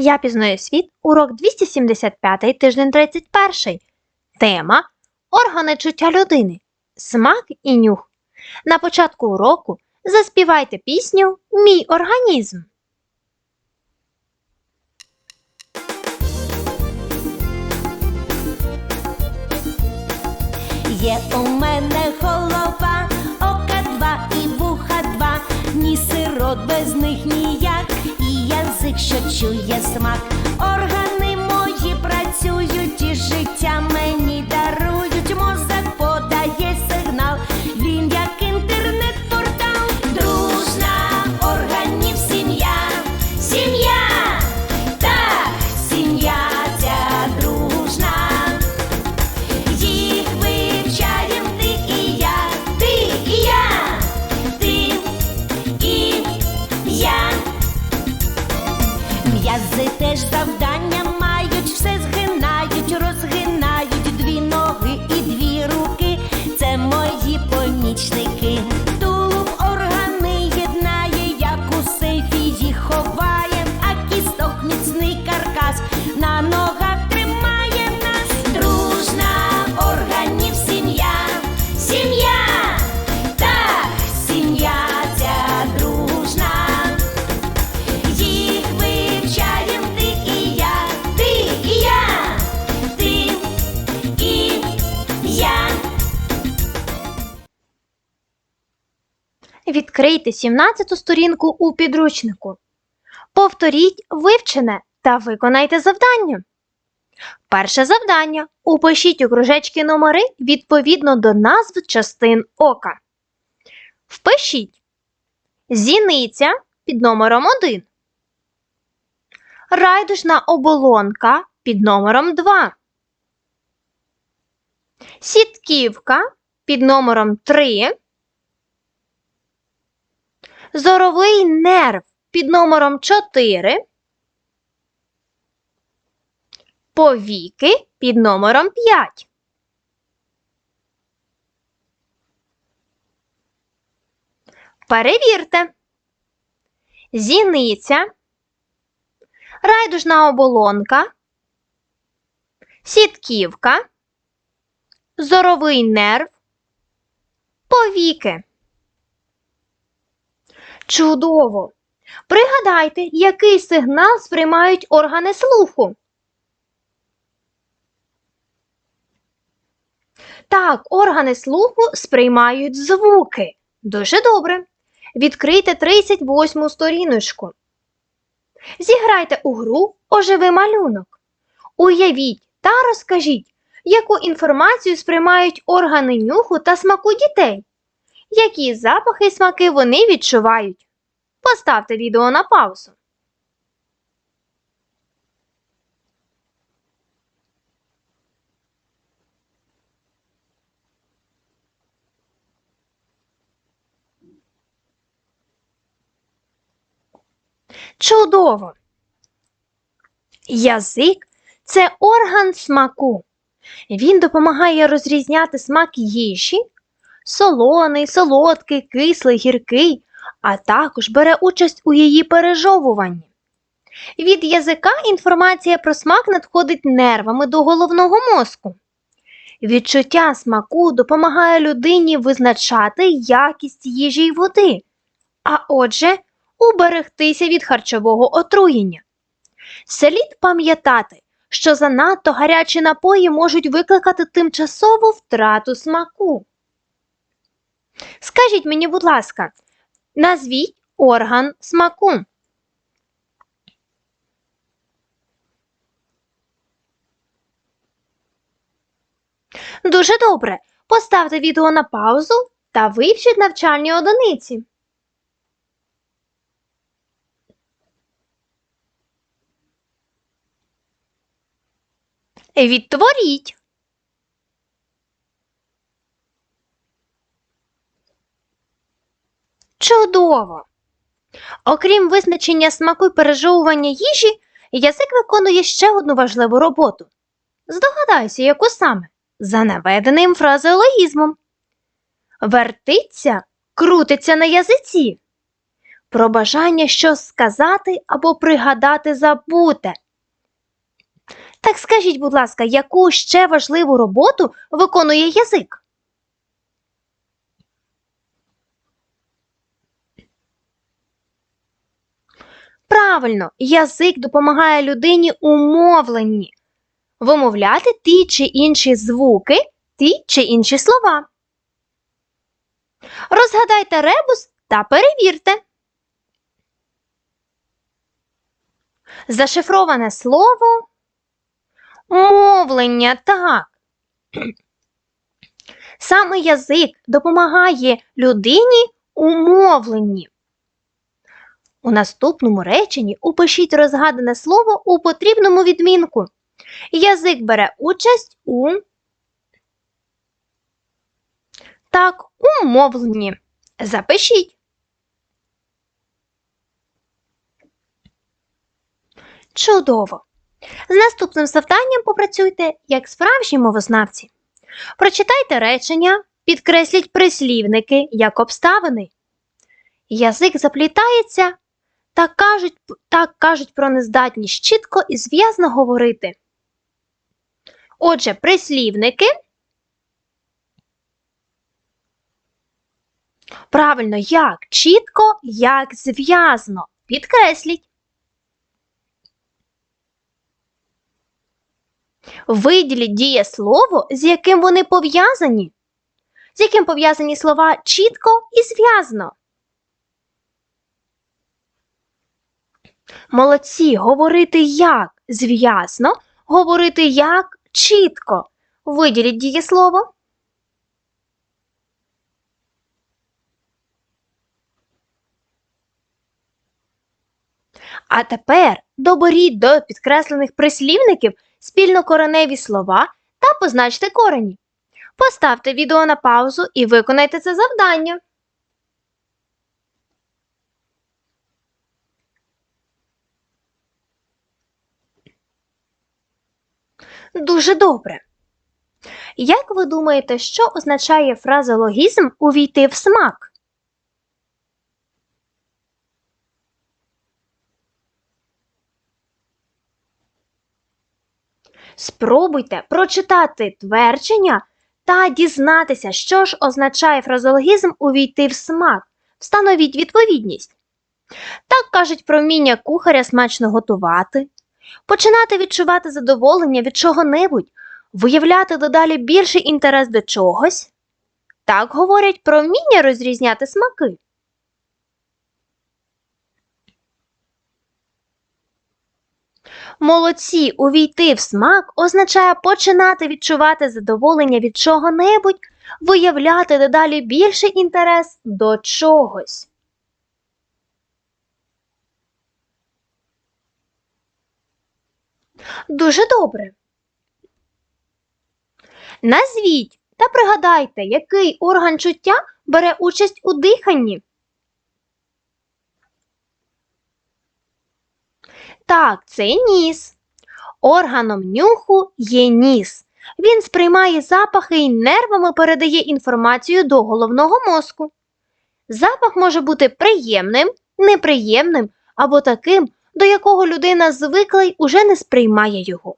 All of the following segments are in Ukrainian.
Я пізнаю світ, урок 275, тиждень 31. Тема Органи чуття людини. Смак і нюх. На початку уроку заспівайте пісню Мій організм. Є у мене голова, ока два і вуха два, ні сирот без них ніяк, і чує смак. Органи Відкрийте 17 сторінку у підручнику. Повторіть вивчене та виконайте завдання. Перше завдання. Упишіть у кружечки номери відповідно до назв частин ока. Впишіть зіниця під номером 1. Райдужна оболонка під номером 2. Сітківка під номером 3. Зоровий нерв під номером 4. Повіки під номером 5. Перевірте. Зіниця, райдужна оболонка, сітківка, зоровий нерв, повіки. Чудово! Пригадайте, який сигнал сприймають органи слуху. Так, органи слуху сприймають звуки. Дуже добре. Відкрийте 38 сторіночку. Зіграйте у гру Оживи малюнок. Уявіть та розкажіть, яку інформацію сприймають органи нюху та смаку дітей. Які запахи і смаки вони відчувають? Поставте відео на паузу. Чудово! Язик це орган смаку. Він допомагає розрізняти смак їжі, солоний, солодкий, кислий, гіркий, а також бере участь у її пережовуванні. Від язика інформація про смак надходить нервами до головного мозку. Відчуття смаку допомагає людині визначати якість їжі й води, а отже, уберегтися від харчового отруєння. Слід пам'ятати, що занадто гарячі напої можуть викликати тимчасову втрату смаку. Скажіть мені, будь ласка, назвіть орган смаку. Дуже добре. Поставте відео на паузу та вивчіть навчальні одиниці. Відтворіть. Чудово! Окрім визначення смаку і пережовування їжі, язик виконує ще одну важливу роботу. Здогадайся, яку саме? За наведеним фразеологізмом. Вертиться, крутиться на язиці. про бажання щось сказати або пригадати забуте. Так скажіть, будь ласка, яку ще важливу роботу виконує язик? Правильно, язик допомагає людині у мовленні вимовляти ті чи інші звуки, ті чи інші слова. Розгадайте ребус та перевірте. Зашифроване слово мовлення так. Саме язик допомагає людині у мовленні. У наступному реченні упишіть розгадане слово у потрібному відмінку. Язик бере участь у так, у мовленні. Запишіть. Чудово! З наступним завданням попрацюйте як справжні мовознавці. Прочитайте речення, підкресліть прислівники як обставини. Язик заплітається та кажуть, так кажуть про нездатність чітко і зв'язно говорити. Отже, прислівники. Правильно, як чітко, як зв'язно. Підкресліть. Виділіть дієслово, з яким вони пов'язані. З яким пов'язані слова чітко і зв'язно. Молодці, говорити як зв'язно, говорити як чітко. Виділіть дієслово. А тепер доберіть до підкреслених прислівників спільнокореневі слова та позначте корені. Поставте відео на паузу і виконайте це завдання. Дуже добре. Як ви думаєте, що означає фразеологізм увійти в смак? Спробуйте прочитати твердження та дізнатися, що ж означає фразеологізм увійти в смак. Встановіть відповідність. Так кажуть про вміння кухаря смачно готувати, починати відчувати задоволення від чого-небудь, виявляти дедалі більший інтерес до чогось. Так говорять про вміння розрізняти смаки. Молодці, увійти в смак означає починати відчувати задоволення від чого-небудь, виявляти дедалі більший інтерес до чогось. Дуже добре. Назвіть та пригадайте, який орган чуття бере участь у диханні. Так, це ніс. Органом нюху є ніс. Він сприймає запахи і нервами передає інформацію до головного мозку. Запах може бути приємним, неприємним або таким, до якого людина звикла й уже не сприймає його.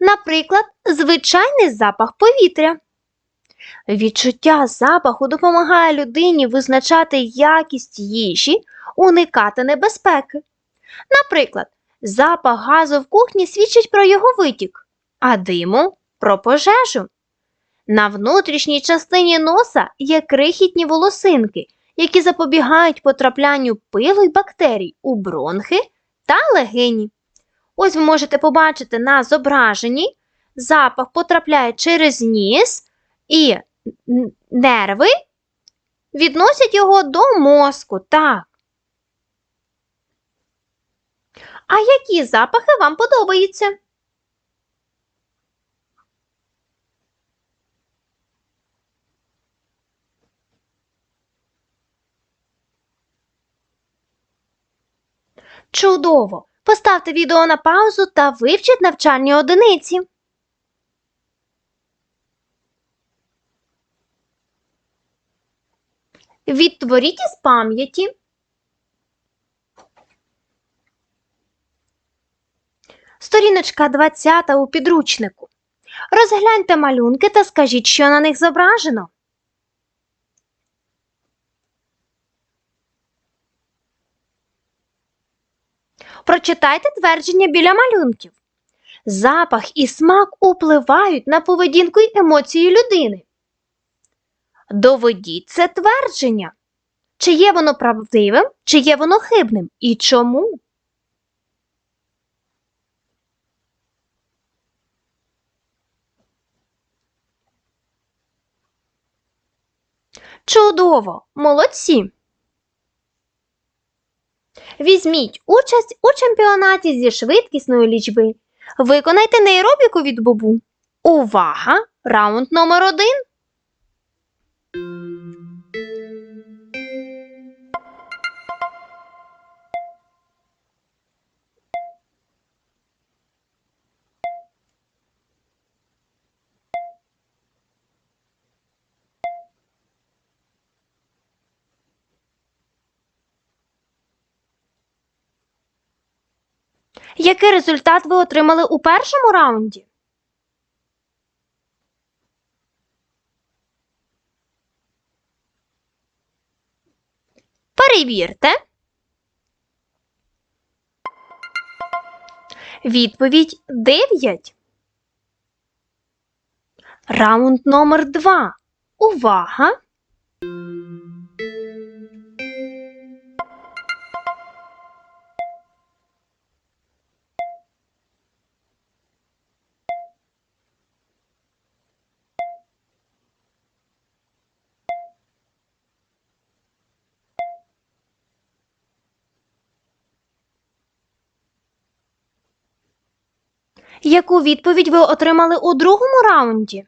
Наприклад, звичайний запах повітря. Відчуття запаху допомагає людині визначати якість їжі, уникати небезпеки. Наприклад, запах газу в кухні свідчить про його витік, а диму про пожежу. На внутрішній частині носа є крихітні волосинки, які запобігають потраплянню пилу й бактерій у бронхи та легені. Ось ви можете побачити на зображенні, запах потрапляє через ніс і нерви відносять його до мозку. Так. А які запахи вам подобаються? Чудово! Поставте відео на паузу та вивчіть навчальні одиниці. Відтворіть із пам'яті. Сторіночка 20 у підручнику. Розгляньте малюнки та скажіть, що на них зображено. Прочитайте твердження біля малюнків. Запах і смак upливають на поведінку й емоції людини. Доведіть це твердження. Чи є воно правдивим, чи є воно хибним і чому? Чудово! Молодці! Візьміть участь у чемпіонаті зі швидкісної лічби. Виконайте нейробіку від бобу. Увага! Раунд номер один. Який результат ви отримали у першому раунді? Перевірте. Відповідь 9. Раунд номер 2. Увага! Яку відповідь ви отримали у другому раунді?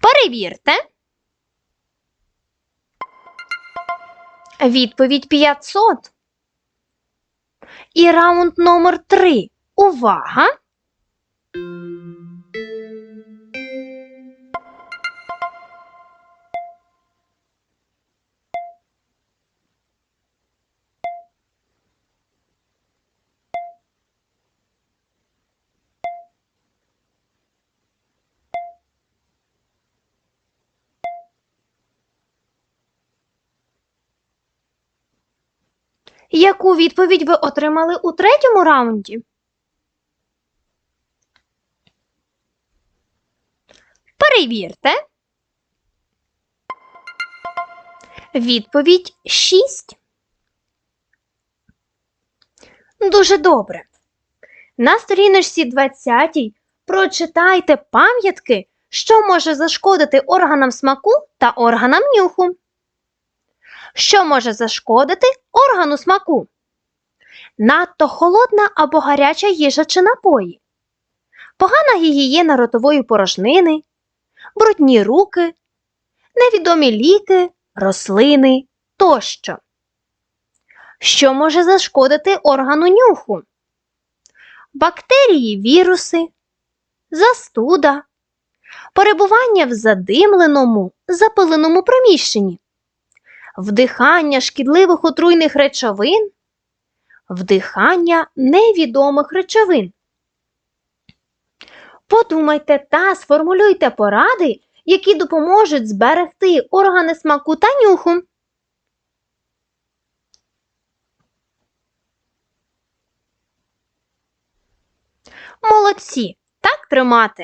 Перевірте. Відповідь 500. І раунд номер 3. Увага! Яку відповідь ви отримали у третьому раунді? Перевірте. Відповідь 6. Дуже добре. На сторіночці 20 прочитайте пам'ятки, що може зашкодити органам смаку та органам нюху. Що може зашкодити органу смаку? Надто холодна або гаряча їжа чи напої, погана гігієна ротової порожнини, брудні руки, невідомі ліки, рослини тощо. Що може зашкодити органу нюху? Бактерії, віруси, застуда, перебування в задимленому, запиленому приміщенні вдихання шкідливих отруйних речовин, вдихання невідомих речовин. Подумайте та сформулюйте поради, які допоможуть зберегти органи смаку та нюху. Молодці! Так тримати.